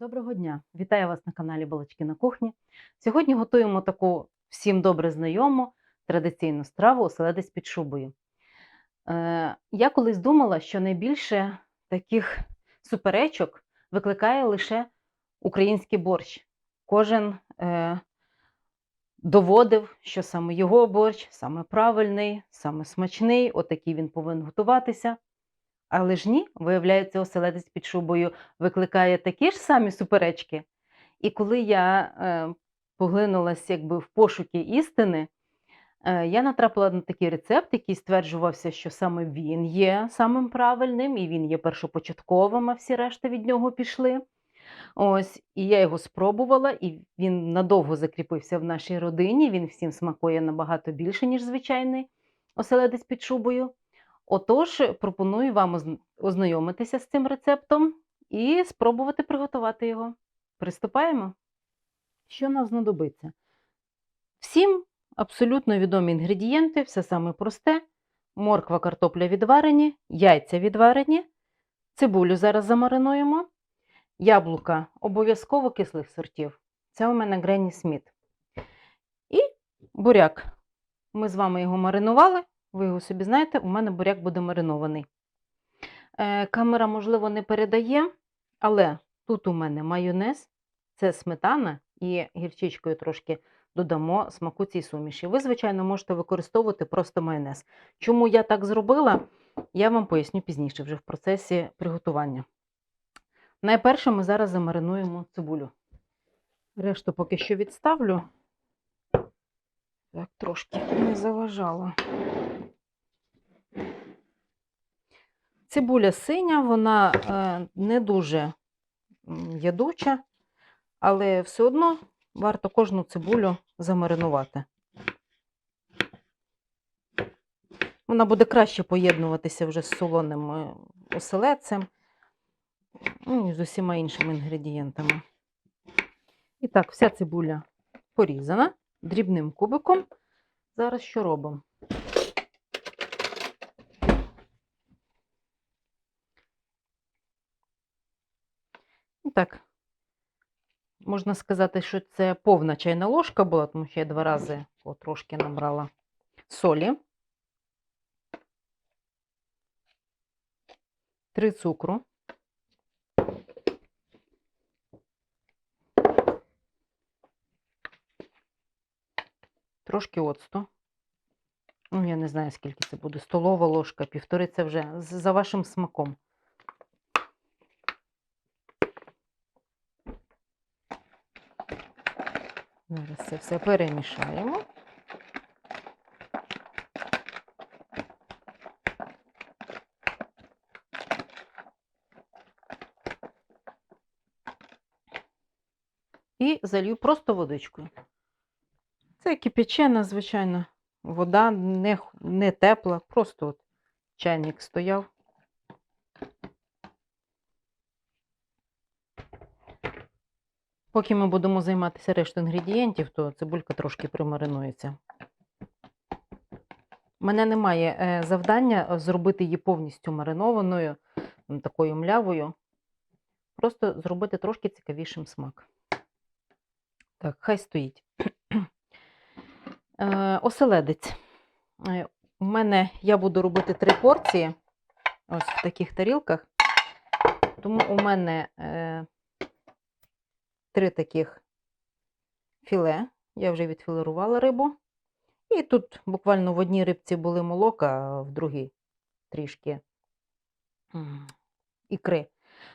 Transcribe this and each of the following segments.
Доброго дня! Вітаю вас на каналі Балачки на кухні. Сьогодні готуємо таку всім добре знайому традиційну страву оселедець під шубою. Е, я колись думала, що найбільше таких суперечок викликає лише український борщ. Кожен е, доводив, що саме його борщ, саме правильний, саме смачний, отакий він повинен готуватися. Але ж ні, виявляється, оселедець під шубою викликає такі ж самі суперечки. І коли я е, поглинулася якби в пошуки істини, е, я натрапила на такий рецепт, який стверджувався, що саме він є самим правильним, і він є першопочатковим, а всі решта від нього пішли. Ось, і я його спробувала, і він надовго закріпився в нашій родині. Він всім смакує набагато більше, ніж звичайний оселедець під шубою. Отож, пропоную вам ознайомитися з цим рецептом і спробувати приготувати його. Приступаємо. Що нам знадобиться? Всім абсолютно відомі інгредієнти, все саме просте: морква, картопля відварені, яйця відварені, цибулю зараз замаринуємо, яблука обов'язково кислих сортів. Це у мене Гренні Сміт. І буряк. Ми з вами його маринували. Ви його собі знаєте, у мене буряк буде маринований. Е, камера, можливо, не передає, але тут у мене майонез, це сметана і гірчичкою трошки додамо смаку цій суміші. Ви, звичайно, можете використовувати просто майонез. Чому я так зробила, я вам поясню пізніше, вже в процесі приготування. Найперше ми зараз замаринуємо цибулю. Решту поки що відставлю. Так, трошки не заважало. Цибуля синя, вона е, не дуже ядуча, але все одно варто кожну цибулю замаринувати. Вона буде краще поєднуватися вже з солоним е, оселедцем ну, і з усіма іншими інгредієнтами. І так, вся цибуля порізана дрібним кубиком. Зараз що робимо? І Так, можна сказати, що це повна чайна ложка була, тому що я два рази трошки набрала солі, три цукру, трошки оцту. Ну, я не знаю, скільки це буде. Столова ложка, півтори це вже за вашим смаком. Зараз це все перемішаємо. І залью просто водичкою. Це кипячена, звичайно, вода не, не тепла, просто от чайник стояв. Поки ми будемо займатися рештою інгредієнтів, то цибулька трошки примаринується. У мене немає е, завдання е, зробити її повністю маринованою, такою млявою. Просто зробити трошки цікавішим смак. Так, хай стоїть. Е, Оселедець. Е, У мене я буду робити три порції ось в таких тарілках. Тому у мене е, три таких філе. Я вже відфілерувала рибу. І тут буквально в одній рибці були молока, а в другій трішки ікри.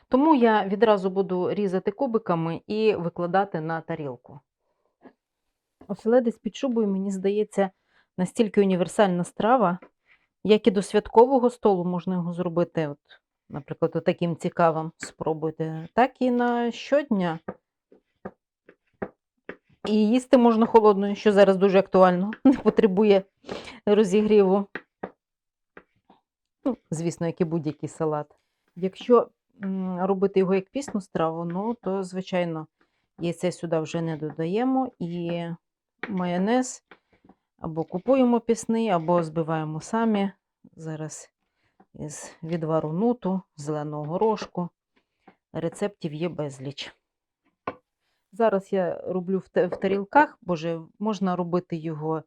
Тому я відразу буду різати кубиками і викладати на тарілку. Оселедець під шубою, мені здається, настільки універсальна страва, як і до святкового столу можна його зробити, от, наприклад, таким цікавим спробуйте, так і на щодня. І їсти можна холодною, що зараз дуже актуально, не потребує розігріву. Ну, звісно, як і будь-який салат. Якщо робити його як пісну страву, ну, то, звичайно, яйце сюди вже не додаємо. І майонез або купуємо пісний, або збиваємо самі. Зараз із відвару нуту, зеленого горошку. Рецептів є безліч. Зараз я роблю в та- в тарілках, боже, можна робити його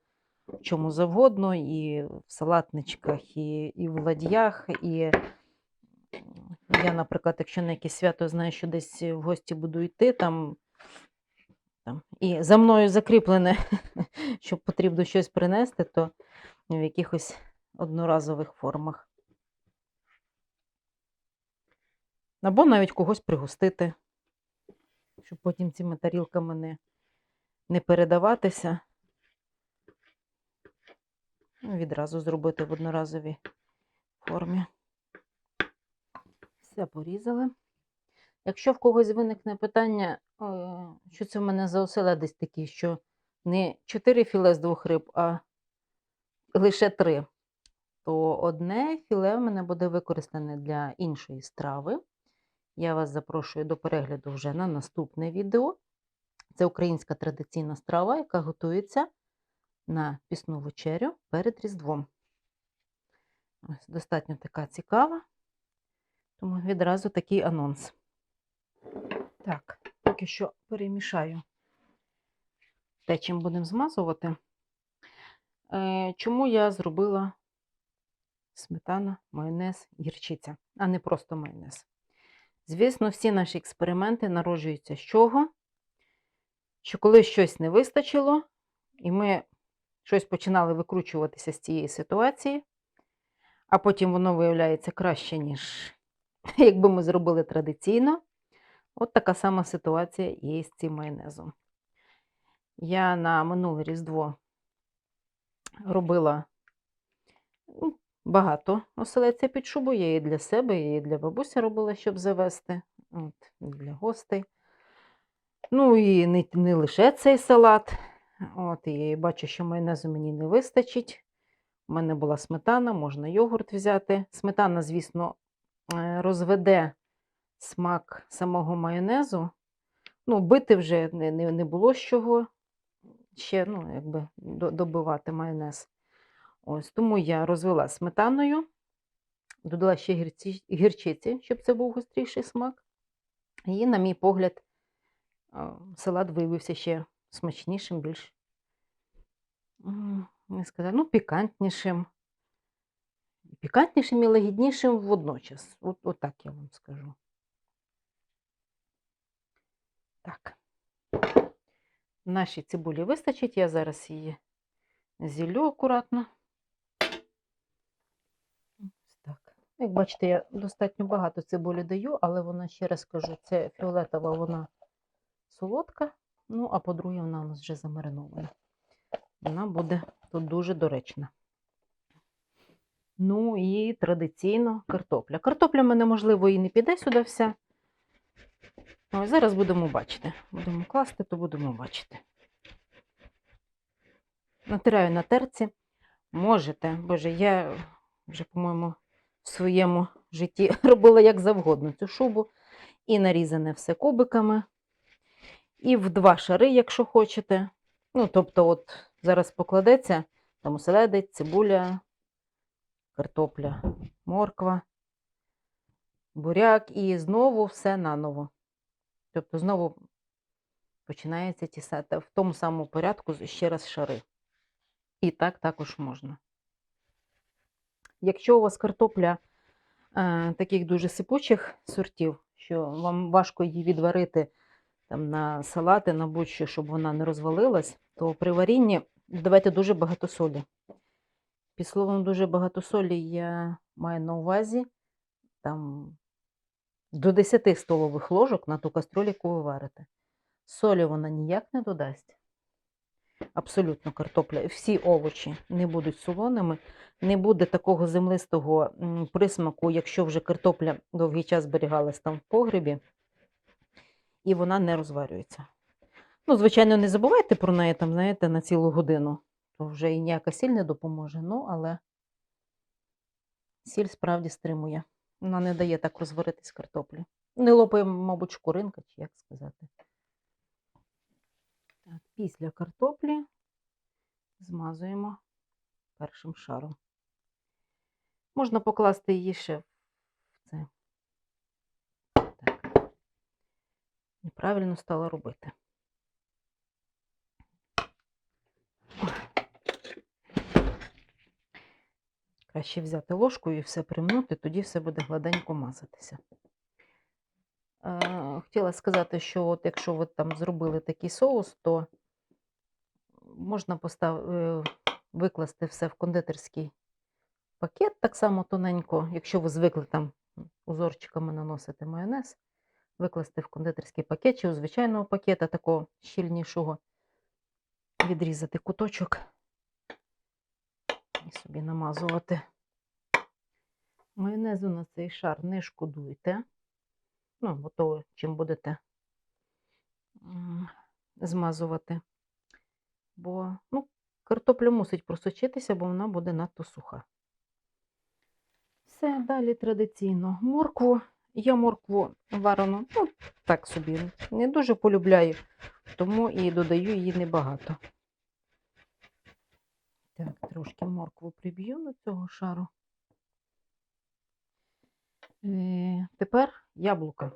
в чому завгодно, і в салатничках, і, і в ладьях. І я, наприклад, якщо на якесь свято знаю, що десь в гості буду йти, там, там і за мною закріплене, що потрібно щось принести, то в якихось одноразових формах. Або навіть когось пригостити, щоб потім цими тарілками не, не передаватися. Ну, Відразу зробити в одноразовій формі. Все порізали. Якщо в когось виникне питання, е, що це в мене за оселедець такий, що не 4 філе з двох риб, а лише 3, то одне філе в мене буде використане для іншої страви. Я вас запрошую до перегляду вже на наступне відео. Це українська традиційна страва, яка готується на пісну вечерю перед Різдвом. Ось достатньо така цікава, тому відразу такий анонс. Так, поки що перемішаю те, чим будемо змазувати. Е, Чому я зробила сметана, майонез, гірчиця, а не просто майонез? Звісно, всі наші експерименти народжуються з чого? Що коли щось не вистачило, і ми щось починали викручуватися з цієї ситуації, а потім воно виявляється краще, ніж якби ми зробили традиційно. От така сама ситуація є з цим майонезом. Я на минуле Різдво робила ну, багато оселедця під шубу. Я і для себе, і для бабусі робила, щоб завести, От, для гостей. Ну і не, не лише цей салат. От, і бачу, що майонезу мені не вистачить. У мене була сметана, можна йогурт взяти. Сметана, звісно, е, розведе смак самого майонезу. Ну, бити вже не, не, не було з чого ще ну, якби, до- добивати майонез. Ось, тому я розвела сметаною, додала ще гірці, гірчиці, щоб це був гостріший смак. І, на мій погляд, салат виявився ще смачнішим, більш не сказати, ну, пікантнішим. Пікантнішим і лагіднішим водночас. От, от так я вам скажу. Так. Нашій цибулі вистачить, я зараз її зіллю акуратно. Ось так. Як бачите, я достатньо багато цибулі даю, але вона, ще раз кажу, це фіолетова, вона солодка. Ну, а по-друге, вона у нас вже замаринована. Вона буде тут дуже доречна. Ну і традиційно картопля. Картопля мене, можливо, і не піде сюди вся. Ось зараз будемо бачити. Будемо класти, то будемо бачити. Натираю на терці. Можете, боже, я вже, по-моєму, в своєму житті робила як завгодно цю шубу. І нарізане все кубиками. І в два шари, якщо хочете. Ну, тобто, от зараз покладеться там оселедець, цибуля, картопля, морква, буряк і знову все наново. Тобто знову починається ті са- та в тому самому порядку ще раз шари. І так також можна. Якщо у вас картопля е, таких дуже сипучих сортів, що вам важко її відварити там, на салати, на будь-що, щоб вона не розвалилась, то при варінні додавайте дуже багато солі. Під словом дуже багато солі я маю на увазі там, до 10 столових ложок на ту кастрюлю, яку ви варите. Солі вона ніяк не додасть. Абсолютно картопля. Всі овочі не будуть солоними, не буде такого землистого присмаку, якщо вже картопля довгий час зберігалась там в погребі, і вона не розварюється. Ну, звичайно, не забувайте про неї там, знаєте, на цілу годину, то вже і ніяка сіль не допоможе. Ну, але сіль справді стримує. Вона не дає так розваритись картоплі. Не лопає, мабуть, шкуринка, чи як сказати. Так, після картоплі змазуємо першим шаром. Можна покласти її ще в це. Так. Неправильно стала робити. Краще взяти ложку і все примнути, тоді все буде гладенько мазатися. Е, Хотіла сказати, що от якщо ви там зробили такий соус, то можна постав... е, викласти все в кондитерський пакет так само тоненько, якщо ви звикли там узорчиками наносити майонез, викласти в кондитерський пакет чи у звичайного пакета такого щільнішого, відрізати куточок і собі намазувати. Майонезу на цей шар не шкодуйте. Ну, бо то, чим будете змазувати. Бо ну, картопля мусить просочитися, бо вона буде надто суха. Все, далі традиційно моркву. Я моркву варену, ну, так собі, не дуже полюбляю, тому і додаю її небагато. Трошки моркву приб'ю до цього шару. Е, тепер яблука.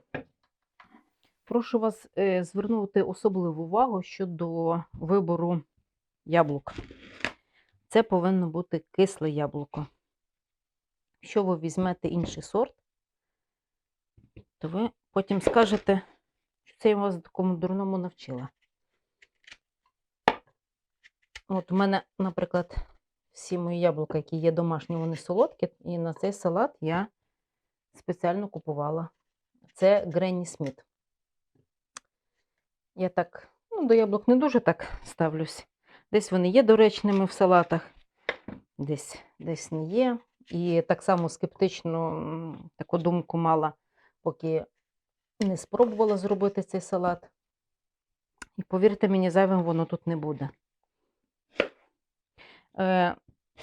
Прошу вас е, звернути особливу увагу щодо вибору яблук. Це повинно бути кисле яблуко. Якщо ви візьмете інший сорт, то ви потім скажете, що це я вас такому дурному навчила. От у мене, наприклад, всі мої яблука, які є домашні, вони солодкі, і на цей салат я спеціально купувала. Це Гренні Сміт. Я так, ну, до яблук не дуже так ставлюсь. Десь вони є доречними в салатах, десь, десь не є. І так само скептично таку думку мала, поки не спробувала зробити цей салат. І повірте мені, зайвим воно тут не буде. Е,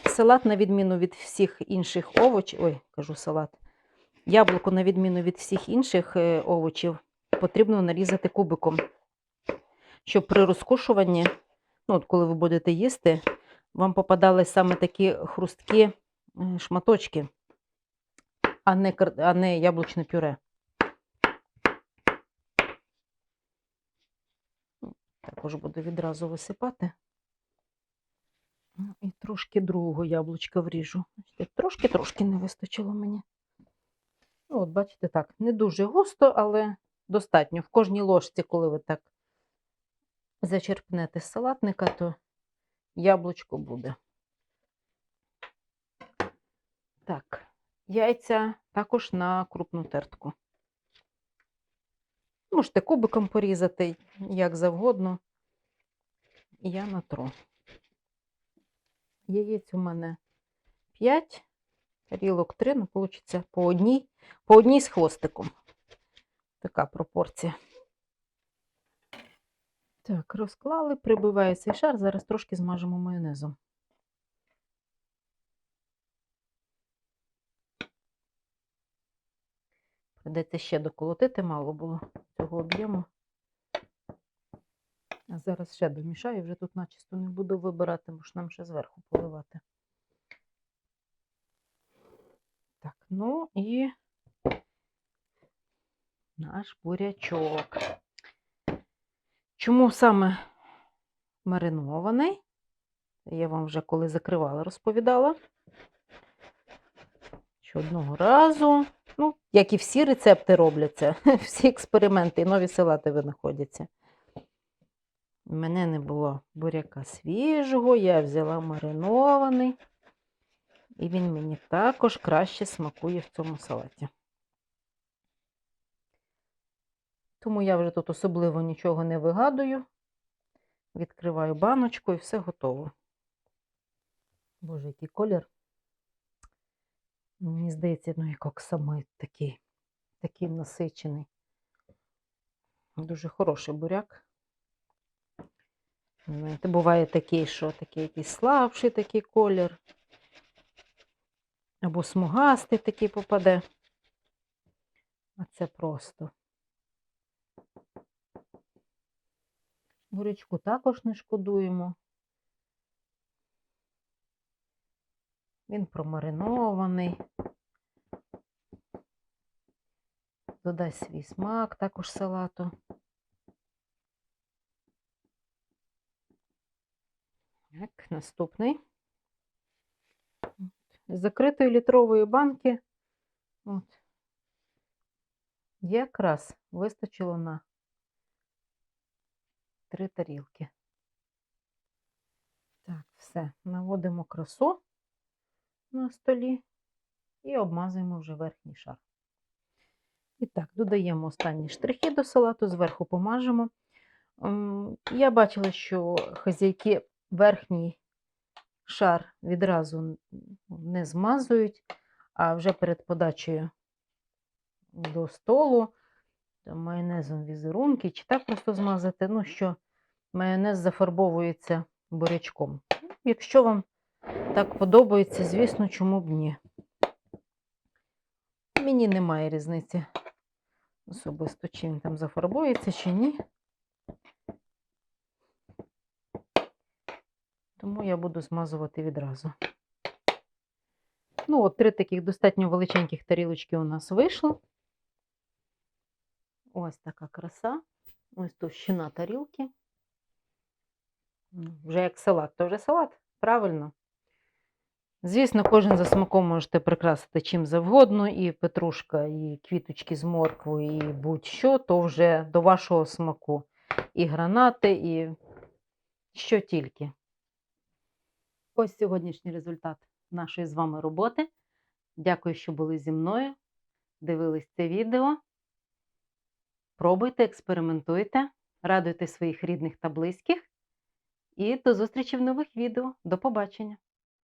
салат, на відміну від всіх інших овочів, ой, кажу салат, яблуко, на відміну від всіх інших е, овочів, потрібно нарізати кубиком, щоб при розкушуванні, ну, от коли ви будете їсти, вам попадались саме такі хрусткі е, шматочки, а не, а не яблучне пюре. Також буду відразу висипати. Ну, І трошки другого яблучка вріжу. Трошки-трошки не вистачило мені. Ну, от, бачите, так, не дуже густо, але достатньо. В кожній ложці, коли ви так зачерпнете салатника, то яблучко буде. Так, яйця також на крупну тертку. Можете кубиком порізати, як завгодно. Я натру. Яєць у мене 5, тарілок 3, ну, вийде по одній, по одній з хвостиком. Така пропорція. Так, розклали, прибиває цей шар. Зараз трошки змажемо майонезом. Придеться ще доколотити, мало було цього об'єму. А зараз ще домішаю, вже тут начисто не буду вибирати, бо ж нам ще зверху поливати. Так, ну і наш бурячок. Чому саме маринований? Я вам вже коли закривала, розповідала. Що одного разу, ну, як і всі рецепти робляться, всі експерименти і нові салати винаходяться. У мене не було буряка свіжого, я взяла маринований. І він мені також краще смакує в цьому салаті. Тому я вже тут особливо нічого не вигадую. Відкриваю баночку і все готово. Боже, який колір. Мені здається, ну, як оксамит такий, такий насичений. Дуже хороший буряк. Знаєте, буває такий, що такий якийсь слабший такий колір. Або смугастий такий попаде. А це просто. Бурячку також не шкодуємо. Він промаринований. Додасть свій смак також салату. Так, наступний. з закритої літрової банки. От. Якраз вистачило на три тарілки. Так, все, наводимо красу на столі і обмазуємо вже верхній шар. І так, додаємо останні штрихи до салату, зверху помажемо. Я бачила, що хазяйки верхній шар відразу не змазують, а вже перед подачею до столу майонезом візерунки, чи так просто змазати, ну що майонез зафарбовується бурячком. Якщо вам так подобається, звісно, чому б ні. Мені немає різниці особисто, чи він там зафарбується, чи ні. Тому я буду змазувати відразу. Ну, от три таких достатньо величеньких тарілочки у нас вийшло. Ось така краса. Ось товщина тарілки. Вже як салат, то вже салат, правильно. Звісно, кожен за смаком можете прикрасити чим завгодно, і петрушка, і квіточки з морквою, і будь-що, то вже до вашого смаку. І гранати, і що тільки. Ось сьогоднішній результат нашої з вами роботи. Дякую, що були зі мною. Дивились це відео. Пробуйте, експериментуйте, радуйте своїх рідних та близьких. І до зустрічі в нових відео. До побачення!